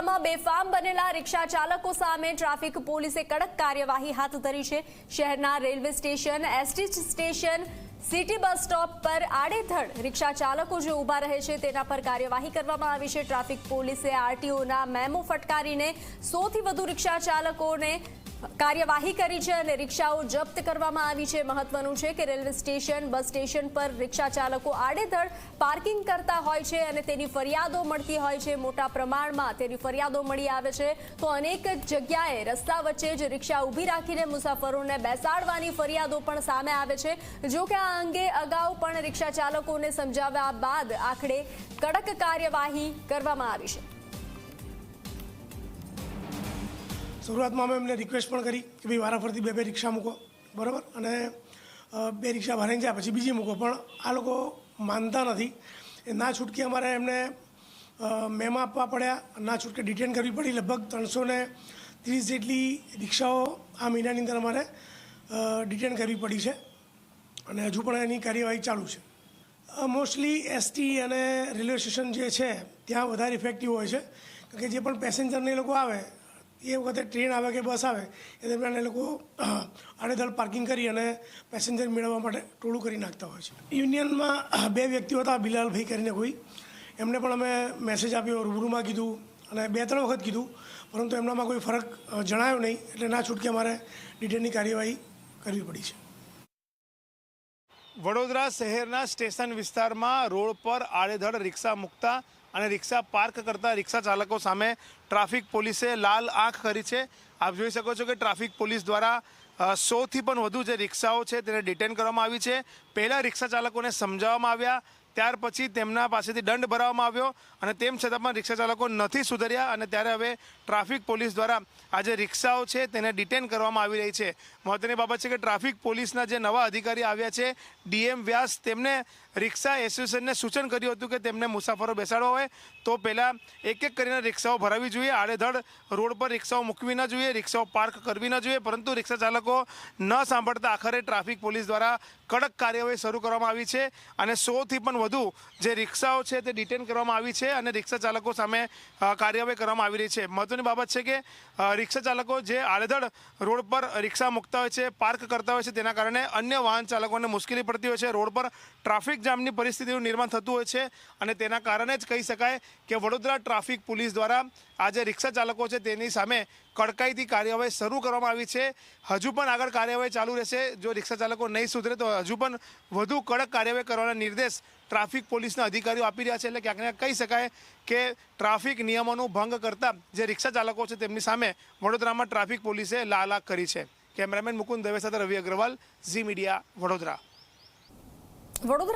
વડોદરામાં બેફામ બનેલા રિક્ષા ચાલકો સામે ટ્રાફિક પોલીસે કડક કાર્યવાહી હાથ ધરી છે. શહેરના railway station, ST station, city bus stop પર આડેધડ રિક્ષા ચાલકો જે ઊભા રહે છે તેના પર કાર્યવાહી કરવામાં આવી છે. ટ્રાફિક પોલીસે આરટીઓના મેમો ફટકારીને સોથી વધુ રિક્ષા ચાલકોને કાર્યવાહી કરી છે અને રિક્ષાઓ જપ્ત કરવામાં આવી છે. મહત્વનું છે કે રેલવે સ્ટેશન, બસ સ્ટેશન પર રિક્ષા ચાલકો આડેધડ પાર્કિંગ કરતા હોય છે અને તેની ફરિયાદો મળતી હોય છે. મોટા પ્રમાણમાં તેની ફરિયાદો મળી આવે છે. તો અનેક જગ્યાએ રસ્તા વચ્ચે જ રિક્ષા ઊભી રાખીને મુસાફરોને બેસાડવાની ફરિયાદો પણ સામે આવે છે. જો કે આ અંગે અગાઉ પણ રિક્ષા ચાલકોને સમજાવ્યા બાદ આખરે કડક કાર્યવાહી કરવામાં આવી છે. શરૂઆતમાં અમે એમને રિક્વેસ્ટ પણ કરી કે ભાઈ વારાફરતી બે બે રિક્ષા મૂકો. બરાબર? અને બે રિક્ષા ભરાઈને જાય પછી બીજી મૂકો. પણ આ લોકો માનતા નથી. એ ના છૂટકી અમારે એમને મેમાં મેમા આપવા પડ્યા. ના છૂટકે ડિટેન કરવી પડી. લગભગ ત્રણસો ને ત્રીસ જેટલી રિક્ષાઓ આ મહિનાની અંદર અમારે ડિટેન કરવી પડી છે. અને હજુ પણ એની કાર્યવાહી ચાલુ છે. મોસ્ટલી એસટી અને રેલવે સ્ટેશન જે છે, ત્યાં વધારે ઇફેક્ટિવ હોય છે. કારણ કે જે પણ પેસેન્જરને એ લોકો આવે એ વખતે ટ્રેન આવે કે બસ આવે, એ દરમિયાન એ લોકો આડેધડ પાર્કિંગ કરી અને પેસેન્જર મેળવવા માટે ટોળું કરી નાખતા હોય છે. યુનિયનમાં બે વ્યક્તિઓ હતા, બિલાલભાઈ કરીને કોઈ. એમને પણ અમે મેસેજ આપ્યો, રૂબરૂમાં કીધું અને બે ત્રણ વખત કીધું. પરંતુ એમનામાં કોઈ ફરક જણાયો નહીં. એટલે ના છૂટકે અમારે ડિટેલની કાર્યવાહી કરવી પડી છે. વડોદરા શહેરના સ્ટેશન વિસ્તારમાં રોડ પર આડેધડ રિક્ષા મૂકતા અને રિક્ષા પાર્ક કરતા રિક્ષા ચાલકો સામે ટ્રાફિક પોલીસે લાલ આંખ કરી છે. આપ જોઈ શકો છો કે ટ્રાફિક પોલીસ દ્વારા સોથી પણ વધુ જે રિક્ષાઓ છે તેને ડિટેન કરવામાં આવી છે. પહેલાં રિક્ષા ચાલકોને સમજાવવામાં આવ્યા ત્યાર પછી તેમના પાસેથી દંડ ભરવામાં આવ્યો અને તેમ છતાં પણ રિક્ષા ચાલકો નથી સુધર્યા અને ત્યારે હવે ટ્રાફિક પોલીસ દ્વારા આ જે રિક્ષાઓ છે તેને ડિટેન કરવામાં આવી રહી છે. મહત્વની બાબત છે કે ટ્રાફિક પોલીસના જે નવા અધિકારી આવ્યા છે ડીએમ વ્યાસ, તેમને રિક્ષા એસોસિએશનને સૂચન કર્યું હતું કે તેમને મુસાફરો બેસાડવા હોય તો પહેલાં એક એક કરીને રિક્ષાઓ ભરાવી જોઈએ. આડેધડ રોડ પર રિક્ષાઓ મૂકવી ન જોઈએ, રિક્ષાઓ પાર્ક કરવી ન જોઈએ, પરંતુ રિક્ષા ચાલકો ન સાંભળતા આખરે ટ્રાફિક પોલીસ દ્વારા કડક કાર્યવાહી શરૂ કરવામાં આવી છે અને સોથી પણ વધુ જે રિક્ષાઓ છે તે ડિટેન કરવામાં આવી છે અને રિક્ષા ચાલકો સામે કાર્યવાહી કરવામાં આવી રહી છે. મહત્વની બાબત છે કે રિક્ષા ચાલકો જે આડેધડ રોડ પર રિક્ષા મૂકતા હોય છે પાર્ક કરતા હોય છે, તેના કારણે અન્ય વાહન ચાલકોને મુશ્કેલી પડતી હોય છે. રોડ પર ટ્રાફિક જામની પરિસ્થિતિનું નિર્માણ થતું હોય છે અને તેના કારણે જ કહી શકાય કે વડોદરા ટ્રાફિક પોલીસ દ્વારા આ જે રિક્ષા ચાલકો છે તેની સામે કડકાઈથી કાર્યવાહી શરૂ કરવામાં આવી છે. હજુ પણ આગળ કાર્યવાહી ચાલુ રહેશે. જો રિક્ષા ચાલકો નહીં સુધરે તો હજુ પણ વધુ કડક કાર્યવાહી કરવાના નિર્દેશ ટ્રાફિક પોલીસના અધિકારીઓ આપી રહ્યા છે એટલે ક્યાંક કહી શકાય કે ટ્રાફિક નિયમોનું ભંગ કરતા જે રિક્ષા ચાલકો છે તેમની સામે વડોદરામાં ટ્રાફિક પોલીસે લાલાક કરી છે. કેમેરામેન મુકુંદ દવે સાથે રવિ અગ્રવાલ, ઝી મીડિયા વડોદરા